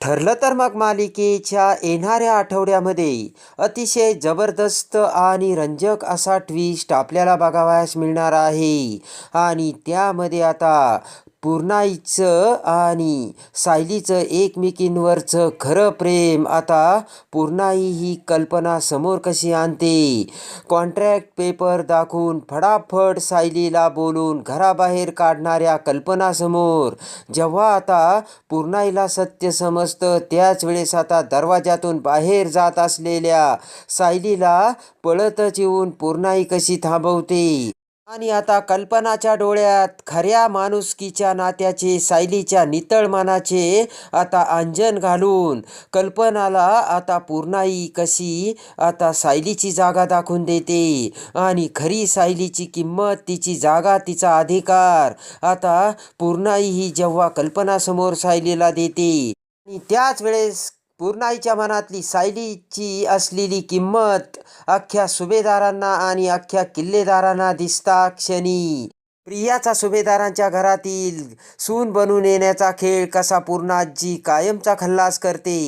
ठरलं तर मग मालिकेच्या येणाऱ्या आठवड्यामध्ये अतिशय जबरदस्त आणि रंजक असा ट्विस्ट आपल्याला बघावयास मिळणार आहे. आणि त्यामध्ये आता पूर्णाईचं आणि सायलीचं एकमेकींवरचं खरं प्रेम. आता पूर्णाई ही कल्पना समोर कशी आणते? कॉन्ट्रॅक्ट पेपर दाखवून फडाफड सायलीला बोलून घराबाहेर काढणाऱ्या कल्पनासमोर जेव्हा आता पूर्णाईला सत्य समजतं त्याच वेळेस आता दरवाजातून बाहेर जात असलेल्या सायलीला पळतच येऊन पूर्णाई कशी थांबवते? आणि आता कल्पनाच्या डोळ्यात खऱ्या माणुसकीच्या नात्याचे सायलीच्या नितळ मानाचे आता अंजन घालून कल्पनाला आता पूर्णाई कशी आता सायलीची जागा दाखवून देते आणि खरी सायलीची किंमत तिची जागा तिचा अधिकार आता पूर्णाई ही जेव्हा कल्पनासमोर सायलीला देते. आणि त्याच वेळेस पूर्णाईच्या मनातली सायलीची असलेली किंमत अख्ख्या सुभेदारांना आणि अख्ख्या किल्लेदारांना दिसता क्षणी. प्रियाचा सुभेदारांच्या घरातील सून बनून येण्याचा खेळ कसा पूर्णाजी कायमचा खल्लास करते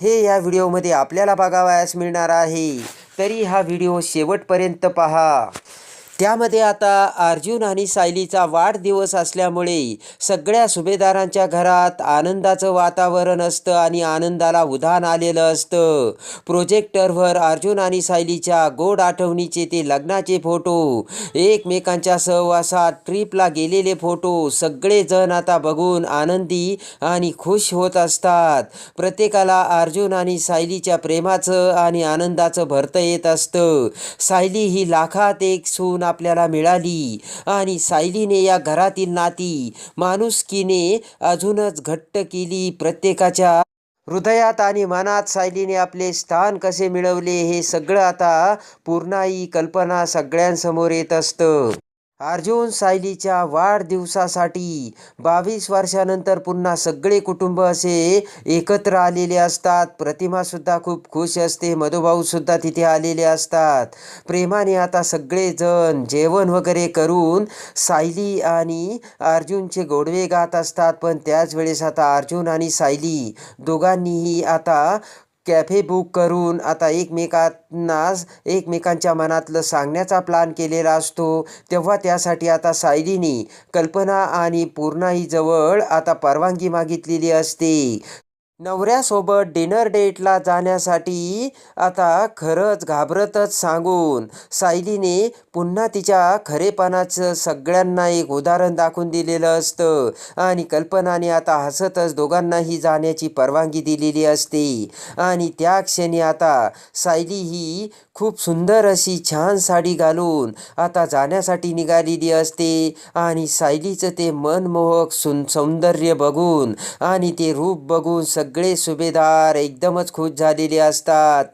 हे या व्हिडिओमध्ये आपल्याला बघावयास मिळणार आहे. तरी हा व्हिडिओ शेवटपर्यंत पहा. त्यामध्ये आता अर्जुन आणि सायलीचा वाढदिवस असल्यामुळे सगळ्या सुभेदारांच्या घरात आनंदाचं वातावरण असतं आणि आनंदाला उधाण आलेलं असतं. प्रोजेक्टरवर अर्जुन आणि सायलीच्या गोड आठवणीचे ते लग्नाचे फोटो एकमेकांच्या सहवासात ट्रिपला गेलेले फोटो सगळेजण आता बघून आनंदी आणि खुश होत असतात. प्रत्येकाला अर्जुन आणि सायलीच्या प्रेमाचं आणि आनंदाचं भरतं येत असतं. सायली ही लाखात एक सून आपल्याला मिळाली. आणि सायलीने या घरातील नाती माणुसकीने अजूनच घट्ट केली. प्रत्येकाच्या हृदयात आणि मनात सायलीने आपले स्थान कसे मिळवले हे सगळं आता पूर्णाई कल्पना सगळ्यांसमोर येत असतं. अर्जुन सायलीच्या वाढदिवसासाठी बावीस वर्षानंतर पुन्हा सगळे कुटुंब असे एकत्र आलेले असतात. प्रतिमासुद्धा खूप खुश असते. मधुभाऊसुद्धा तिथे आलेले असतात. प्रेमाने आता सगळेजण जेवण वगैरे करून सायली आणि अर्जुनचे गोडवे गात असतात. पण त्याच वेळेस आता अर्जुन आणि सायली दोघांनीही आता कॅफे बुक करून आता एकमेकांना एकमेकांच्या मनातलं सांगण्याचा प्लान केलेला असतो. तेव्हा त्यासाठी आता सायलीनी कल्पना आणि पूर्णाईजवळ आता परवानगी मागितलेली असते. नवऱ्यासोबत डिनर डेटला जाण्यासाठी आता खरंच घाबरतच सांगून सायलीने पुन्हा तिच्या खरेपणाचं सगळ्यांना एक उदाहरण दाखवून दिलेलं असतं. आणि कल्पनाने आता हसतच दोघांनाही जाण्याची परवानगी दिलेली असते. आणि त्या क्षणी आता सायली ही खूप सुंदर अशी छान साडी घालून आता जाण्यासाठी निघालेली असते. आणि सायलीचं ते मनमोहक सुन सौंदर्य बघून आणि ते रूप बघून सग सगळे सुभेदार एकदमच खुश झालेले असतात.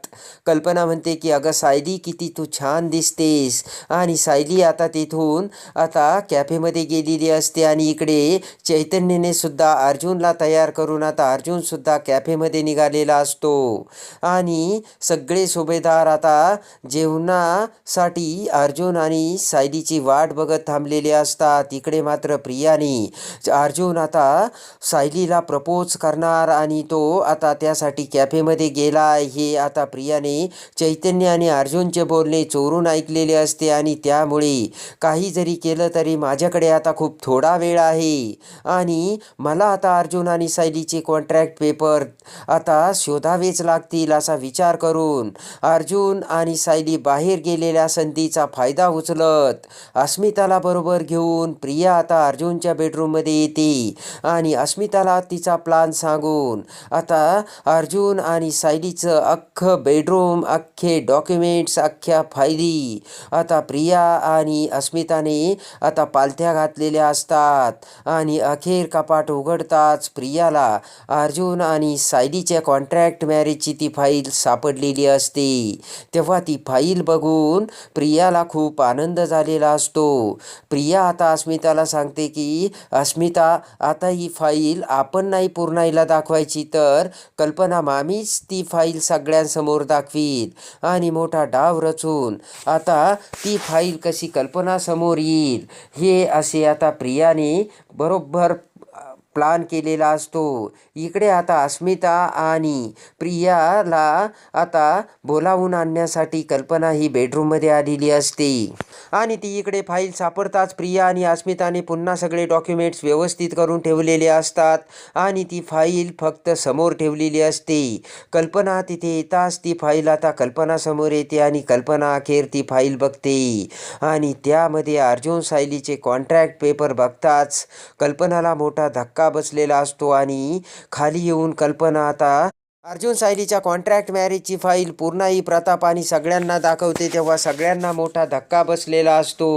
कल्पना म्हणते की अगं सायली किती तू छान दिसतेस. आणि सायली आता तिथून आता कॅफेमध्ये गेलेली असते आणि इकडे चैतन्यने सुद्धा अर्जुनला तयार करून आता अर्जुनसुद्धा कॅफेमध्ये निघालेला असतो. आणि सगळे सुभेदार आता जेवणासाठी अर्जुन आणि सायलीची वाट बघत थांबलेले असतात. इकडे मात्र प्रियाने अर्जुन आता सायलीला प्रपोज करणार आणि तो आता त्यासाठी कॅफेमध्ये गेला हे आता प्रियाने चैतन्य आणि अर्जुनचे बोलणे चोरून ऐकलेले असते आणि त्यामुळे काही जरी केलं तरी माझ्याकडे आता खूप थोडा वेळ आहे. आणि मला आता अर्जुन आणि सायलीचे कॉन्ट्रॅक्ट पेपर आता शोधावेच लागतील असा विचार करून अर्जुन आणि सायली बाहेर गेलेल्या संधीचा फायदा उचलत अस्मिताला बरोबर घेऊन प्रिया आता अर्जुनच्या बेडरूममध्ये येते आणि अस्मिताला तिचा प्लान सांगून आता अर्जुन आणि सायलीचं अख्खं बेडरूम अख्खे डॉक्युमेंट्स अख्ख्या फायली. आता प्रिया आणि अस्मिताने आता पालथ्या घातलेल्या असतात आणि अखेर कपाट उघडताच प्रियाला अर्जुन आणि सायलीच्या कॉन्ट्रॅक्ट मॅरेजची ती फाईल सापडलेली असते. तेव्हा ती फाईल बघून प्रियाला खूप आनंद झालेला असतो. प्रिया आता अस्मिताला सांगते की अस्मिता आता ही फाईल आपण नाही पूर्णाईला दाखवायची. तर कल्पना मामीच ती फाईल सगळ्यांसमोर दाखवील आणि मोठा डाव रचून आता ती फाईल कशी कल्पनासमोर येईल हे असे आता प्रियाने बरोबर प्लान केलेला असतो. इकडे आता अस्मिता आणि प्रियाला आता बोलावून आणण्यासाठी कल्पना ही बेडरूममध्ये आलेली असते. आणि ती इकडे फाईल सापडताच प्रिया आणि अस्मिताने पुन्हा सगळे डॉक्युमेंट्स व्यवस्थित करून ठेवलेले असतात. आणि ती फाईल फक्त समोर ठेवलेली असते. कल्पना तिथे येताच ती फाईल आता कल्पनासमोर येते आणि कल्पना अखेर ती फाईल बघते. आणि त्यामध्ये अर्जुन सायलीचे कॉन्ट्रॅक्ट पेपर बघताच कल्पनाला मोठा धक्का बसलेला असतो आणि खाली येऊन कल्पना आता अर्जुन सायलीच्या कॉन्ट्रॅक्ट मॅरेजची फाईल पूर्णही प्रताप आणि सगळ्यांना दाखवते तेव्हा सगळ्यांना मोठा धक्का बसलेला असतो.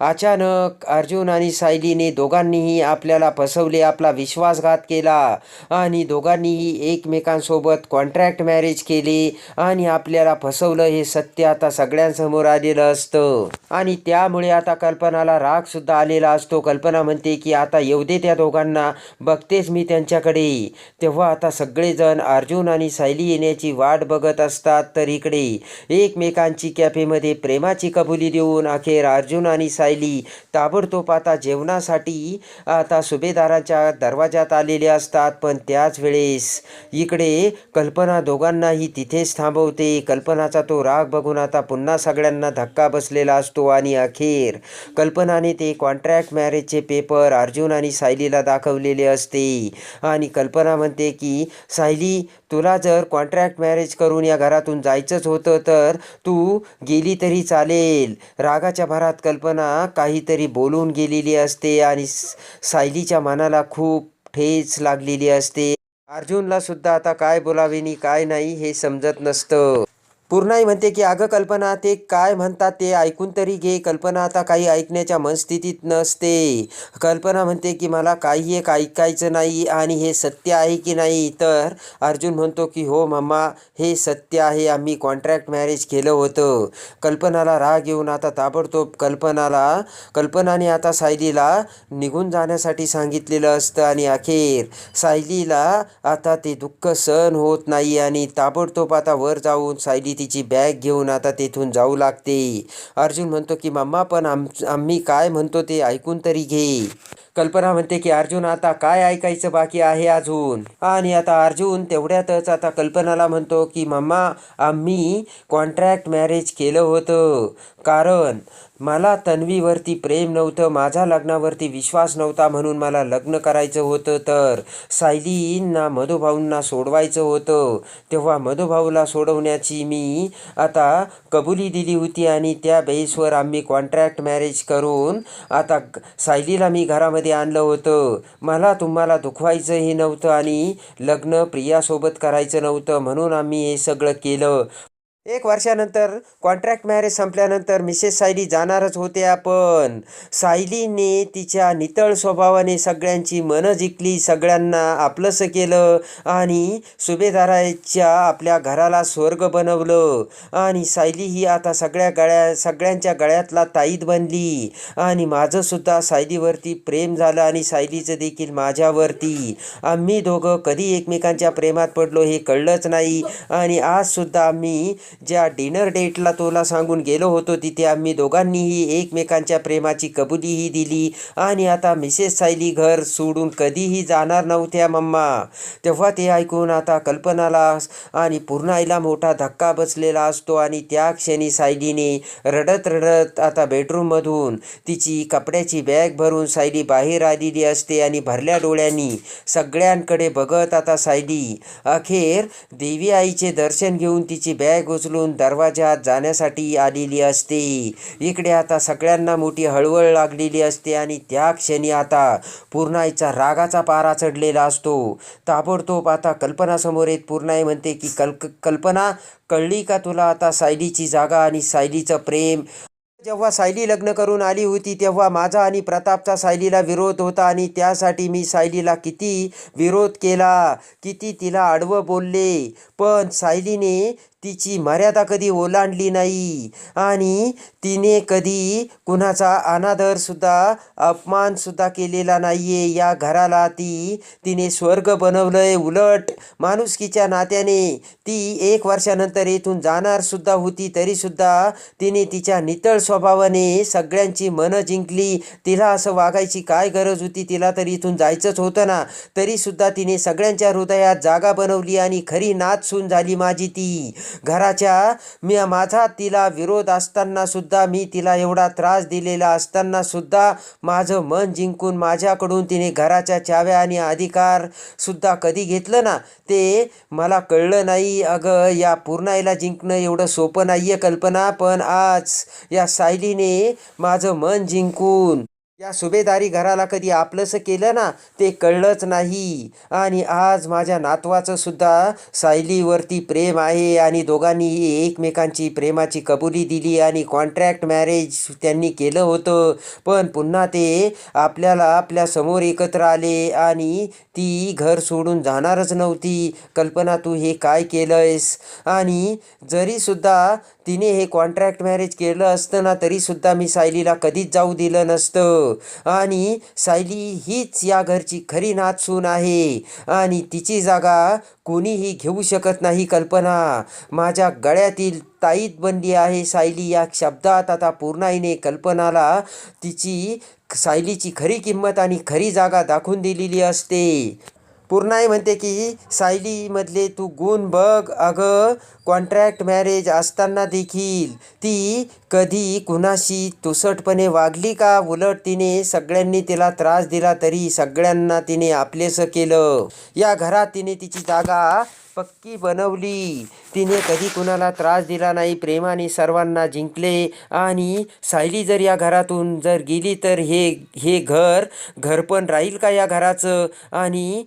अचानक अर्जुन आणि सायलीने दोघांनीही आपल्याला फसवले आपला विश्वासघात केला आणि दोघांनीही एकमेकांसोबत कॉन्ट्रॅक्ट मॅरेज केले आणि आपल्याला फसवलं हे सत्य आता सगळ्यांसमोर आलेलं असतं. आणि त्यामुळे आता कल्पनाला रागसुद्धा आलेला असतो. कल्पना म्हणते की आता येऊ दे त्या दोघांना बघतेच मी त्यांच्याकडे. तेव्हा आता सगळेजण अर्जुन अर्जुन आणि सायली येण्याची वाट बघत असतात तर इकडे एकमेकांची कॅफेमध्ये प्रेमाची कबुली देऊन अखेर अर्जुन आणि सायली ताबडतोब आता जेवणासाठी आता सुभेदाराच्या दरवाजात आलेले असतात. पण त्याच वेळेस इकडे कल्पना दोघांनाही तिथेच थांबवते. कल्पनाचा तो राग बघून आता पुन्हा सगळ्यांना धक्का बसलेला असतो आणि अखेर कल्पनाने ते कॉन्ट्रॅक्ट मॅरेजचे पेपर अर्जुन आणि सायलीला दाखवलेले असते. आणि कल्पना म्हणते की सायली तुला जर कॉन्ट्रॅक्ट मॅरेज करून या घरातून जायचंच होतं तर तू गेली तरी चालेल. रागाच्या भरात कल्पना काहीतरी बोलून गेलेली असते आणि सायलीच्या मनाला खूप ठेच लागलेली असते. अर्जुनला सुद्धा आता काय बोलावे आणि काय नाही हे समजत नसतं. पूर्णाई म्हणते की अगं कल्पना ते काय म्हणतात ते ऐकून तरी घे. कल्पना आता काही ऐकण्याच्या मनस्थितीत नसते. कल्पना म्हणते की मला काही एक ऐकायचं नाही आणि हे सत्य आहे की नाही? तर अर्जुन म्हणतो की हो मम्मा हे सत्य आहे. आम्ही कॉन्ट्रॅक्ट मॅरेज केलं होतं. कल्पनाला राग येऊन आता ताबडतोब कल्पनाला कल्पनाने आता सायलीला निघून जाण्यासाठी सांगितलेलं असतं आणि अखेर सायलीला आता ते दुःख सहन होत नाही आणि ताबडतोब आता वर जाऊन सायली तिची बॅग घेऊन आता तेथून जाऊ लागते. अर्जुन म्हणतो की मम्मा पण आम आम्ही काय म्हणतो ते ऐकून तरी घे. कल्पना म्हणते की अर्जुन आता काय ऐकायचं बाकी आहे अजून? आणि आता अर्जुन तेवढ्यातच आता कल्पनाला म्हणतो की मम्मा आम्ही कॉन्ट्रॅक्ट मॅरेज केलं होतं. कारण मला तन्वीवरती प्रेम नव्हतं माझ्या लग्नावरती विश्वास नव्हता म्हणून मला लग्न करायचं होतं. तर सायलींना मधुभाऊंना सोडवायचं होतं. तेव्हा मधुभाऊला सोडवण्याची मी आता कबुली दिली होती आणि त्या बेसवर आम्ही कॉन्ट्रॅक्ट मॅरेज करून आता सायलीला मी घरामध्ये आणलं होतं. मला तुम्हाला दुखवायचंही नव्हतं आणि लग्न प्रियासोबत करायचं नव्हतं म्हणून आम्ही हे सगळं केलं. एक वर्षानंतर कॉन्ट्रॅक्ट मॅरेज संपल्यानंतर मिसेस सायली जाणारच होत्या पण सायलीने तिच्या नितळ स्वभावाने सगळ्यांची मनं जिंकली सगळ्यांना आपलंसं केलं आणि सुभेदाराच्या आपल्या घराला स्वर्ग बनवलं. आणि सायली ही आता सगळ्या गळ्या सगळ्यांच्या गळ्यातला ताईत बनली. आणि माझंसुद्धा सायलीवरती प्रेम झालं आणि सायलीचं देखील माझ्यावरती. आम्ही दोघं कधी एकमेकांच्या प्रेमात पडलो हे कळलंच नाही. आणि आजसुद्धा आम्ही ज्या डिनर डेटला तोला सांगून गेलो होतो तिथे आम्ही दोघांनीही एकमेकांच्या प्रेमाची कबुलीही दिली. आणि आता मिसेस सायली घर सोडून कधीही जाणार नव्हत्या मम्मा. तेव्हा ते ऐकून आता कल्पनाला आणि पूर्णाईला मोठा धक्का बसलेला असतो आणि त्या क्षणी सायलीने रडत रडत आता बेडरूममधून तिची कपड्याची बॅग भरून सायली बाहेर आलेली असते आणि भरल्या डोळ्यांनी सगळ्यांकडे बघत आता सायली अखेर देवी आईचे दर्शन घेऊन तिची बॅग उचलून दरवाजात जाण्यासाठी आलेली असते. इकडे आता सगळ्यांना मोठी हळवळ लागलेली असते आणि त्या क्षणी आता पूर्णाईचा रागाचा पारा चढलेला असतो. ताबडतोब आता कल्पनासमोर येत पूर्णाई म्हणते की कल्क कल्पना कळली का तुला आता सायलीची जागा आणि सायलीचं प्रेम? जेव्हा सायली लग्न करून आली होती तेव्हा माझा आणि प्रतापचा सायलीला विरोध होता आणि त्यासाठी मी सायलीला किती विरोध केला किती तिला आडवं बोलले. पण सायलीने तिची मर्यादा कधी ओलांडली नाही आणि तिने कधी कुणाचा अनादरसुद्धा अपमानसुद्धा केलेला नाही आहे या घराला ती तिने स्वर्ग बनवलं आहे उलट. माणुसकीच्या नात्याने ती एक वर्षानंतर येथून जाणारसुद्धा होती तरीसुद्धा तिने तिच्या नितळ स्वभावाने सगळ्यांची मनं जिंकली. तिला असं वागायची काय गरज होती? तिला तर इथून जायचंच होतं ना. तरीसुद्धा तिने सगळ्यांच्या हृदयात जागा बनवली आणि खरी नाचसून झाली माझी ती. घराच्या मी माझा तिला विरोध असताना सुद्धा मी तिला एवढा त्रास दिलेला असताना सुद्धा माझं मन जिंकून माझ्याकडून तिने घराच्या चाव्या आणि अधिकार सुद्धा कधी घेतलं ना ते मला कळलं नाही. अगं या पूर्णाईला जिंकणं एवढं सोपं नाही आहे कल्पना पण आज या सायलीने माझं मन जिंकून या सुभेदारी घराला कधी आपलंसं केलं ना ते कळलंच नाही. आणि आज माझ्या नातवाचं सुद्धा सायलीवरती प्रेम आहे आणि दोघांनीही एकमेकांची प्रेमाची कबुली दिली आणि कॉन्ट्रॅक्ट मॅरेज त्यांनी केलं होतं. पण पुन्हा ते आपल्याला आपल्यासमोर एकत्र आले आणि ती घर सोडून जाणारच नव्हती. कल्पना तू हे काय केलंयस? आणि जरीसुद्धा तिने हे कॉन्ट्रॅक्ट मॅरेज केलं असतं ना तरीसुद्धा मी सायलीला कधीच जाऊ दिलं नसतं. आणि सायली हीच या घरची खरी नाचसून आहे. आणि तिची जागा कोणीही घेऊ शकत नाही कल्पना. माझ्या गळ्यातील ताईत बनली आहे सायली. या शब्दात आता पूर्णाईने कल्पनाला तिची सायलीची खरी किंमत आणि खरी जागा दाखवून दिलेली असते. पूर्णाई म्हणते की सायलीमधले तू गुण बघ. अगं कॉन्ट्रॅक्ट मॅरेज असताना देखील ती कधी कुणाशी तुसटपणे वागली का? उलट तिने सगळ्यांनी तिला त्रास दिला तरी सगळ्यांना तिने आपलेसं केलं. या घरात तिने तिची जागा पक्की बनवली. तिने कधी कुणाला त्रास दिला नाही प्रेमाने सर्वांना जिंकले. आणि सायली जर या घरातून जर गेली तर हे हे घर घर पण राहील का या घराचं? आणि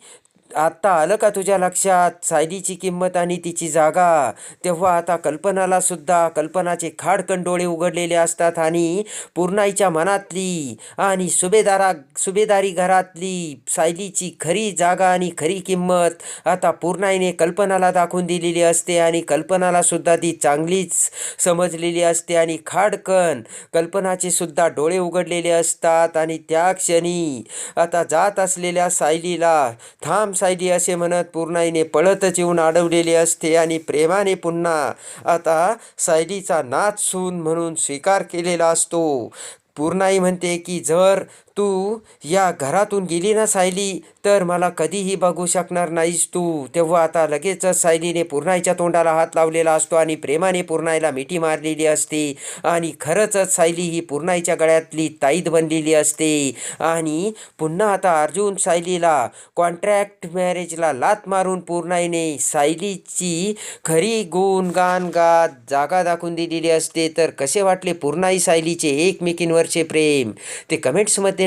आत्ता आलं का तुझ्या लक्षात? सायलीची किंमत आणि तिची जागा. तेव्हा आता कल्पनाला सुद्धा कल्पनाचे खाडकन डोळे उघडलेले असतात आणि पूर्णाईच्या मनातली आणि सुभेदारा सुभेदारी घरातली सायलीची खरी जागा आणि खरी किंमत आता पूर्णाईने कल्पनाला दाखवून दिलेली असते आणि कल्पनाला सुद्धा ती चांगलीच समजलेली असते आणि खाडकन कल्पनाचे सुद्धा डोळे उघडलेले असतात आणि त्या क्षणी आता जात असलेल्या सायलीला थांब सायली असे म्हणत पूर्णाईने पळतच येऊन अडवलेले असते आणि प्रेमाने पुन्हा आता सायलीचा नाच सून म्हणून स्वीकार केलेला असतो. पूर्णाई म्हणते की जर तू या घरातून गेली ना सायली तर मला कधीही बघू शकणार नाहीस तू. तेव्हा आता लगेचच सायलीने पूर्णाईच्या तोंडाला हात लावलेला असतो आणि प्रेमाने पूर्णाईला मिठी मारलेली असते. आणि खरंचच सायली ही पूर्णाईच्या गळ्यातली ताईद बनलेली असते. आणि पुन्हा आता अर्जुन सायलीला कॉन्ट्रॅक्ट मॅरेजला लात मारून पूर्णाईने सायलीची खरी गुणगान गात जागा दाखवून दिलेली असते. तर कसे वाटले पूर्णाई सायलीचे एकमेकींवरचे प्रेम? ते कमेंट्समध्ये